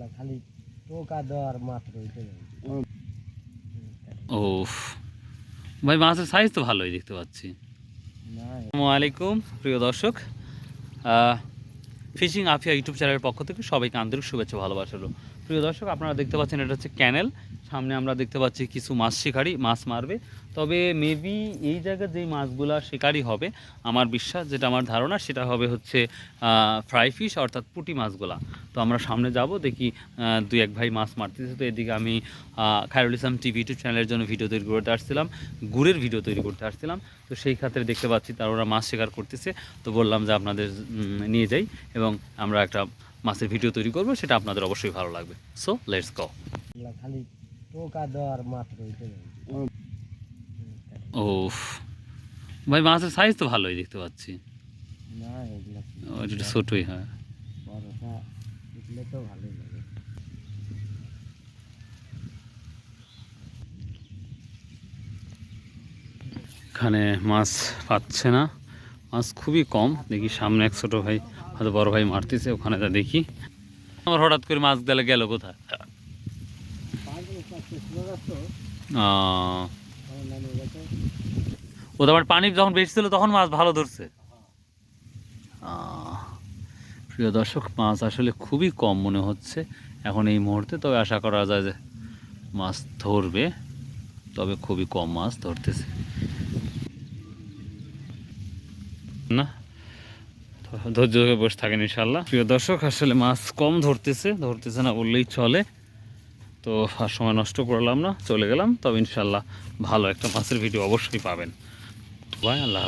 এগুলা খালি টোকা দেওয়ার মাত্র ও ভাই মাছের সাইজ তো ভালোই দেখতে পাচ্ছি। আলাইকুম প্রিয় দর্শক। ফিশিং আফিয়া ইউটিউব চ্যানেলের পক্ষ থেকে সবাইকে আন্তরিক শুভেচ্ছা ভালোবাসা প্রিয় দর্শক আপনারা দেখতে পাচ্ছেন এটা হচ্ছে ক্যানেল। সামনে আমরা দেখতে পাচ্ছি কিছু মাছ শিকারি, মাছ মারবে। তবে মেবি এই জায়গায় যেই মাছগুলা শিকারি হবে, আমার বিশ্বাস যেটা আমার ধারণা সেটা হবে হচ্ছে ফ্রাই ফিশ অর্থাৎ পুঁটি মাছগুলা। তো আমরা সামনে যাব, দেখি দুই এক ভাই মাছ মারতেছে। তো এদিকে আমি খায়রুল ইসলাম টিভি ইউটিউব চ্যানেলের জন্য ভিডিও তৈরি করতে আসছিলাম, গুড়ের ভিডিও তৈরি করতে আসছিলাম। তো সেই ক্ষেত্রে দেখতে পাচ্ছি তারা ওরা মাছ শিকার করতেছে। তো বললাম যে আপনাদের নিয়ে যাই এবং আমরা একটা মাছের ভিডিও তৈরি করব, সেটা আপনাদের অবশ্যই ভালো লাগবে। সো লেটস গো খালি টোকা দেওয়ার মাত্র ও ভাই মাছের সাইজ তো ভালোই দেখতে পাচ্ছি। না এগুলা ছোটোই হয়। বড়টা দেখলে তো ভালোই লাগে। এখানে মাছ পাচ্ছে না। মাছ খুবই কম। দেখি সামনে এক ছোটো ভাই হয়তো বড় ভাই মারতেছে ওখানে যা দেখি। আমার হঠাৎ করে মাছ গেলে গেল কোথায়? ও। তো পানি যখন বেশি ছিল তখন মাছ ভালো ধরছে? প্রিয় দর্শক, মাছ আসলে খুবই কম মনে হচ্ছে এখন এই মুহূর্তে, তবে আশা করা যায় যে মাছ ধরবে, তবে খুবই কম মাছ ধরতেছে। না, ধৈর্য ধরে বসে থাকেন ইনশাল্লাহ প্রিয় দর্শক, আসলে মাছ কম ধরতেছে ধরতেছে না বললেই চলে। তো আর সময় নষ্ট করলাম না, চলে গেলাম, তবে ইনশাল্লাহ ভালো একটা মাছের ভিডিও অবশ্যই পাবেন ভাই, আল্লাহ।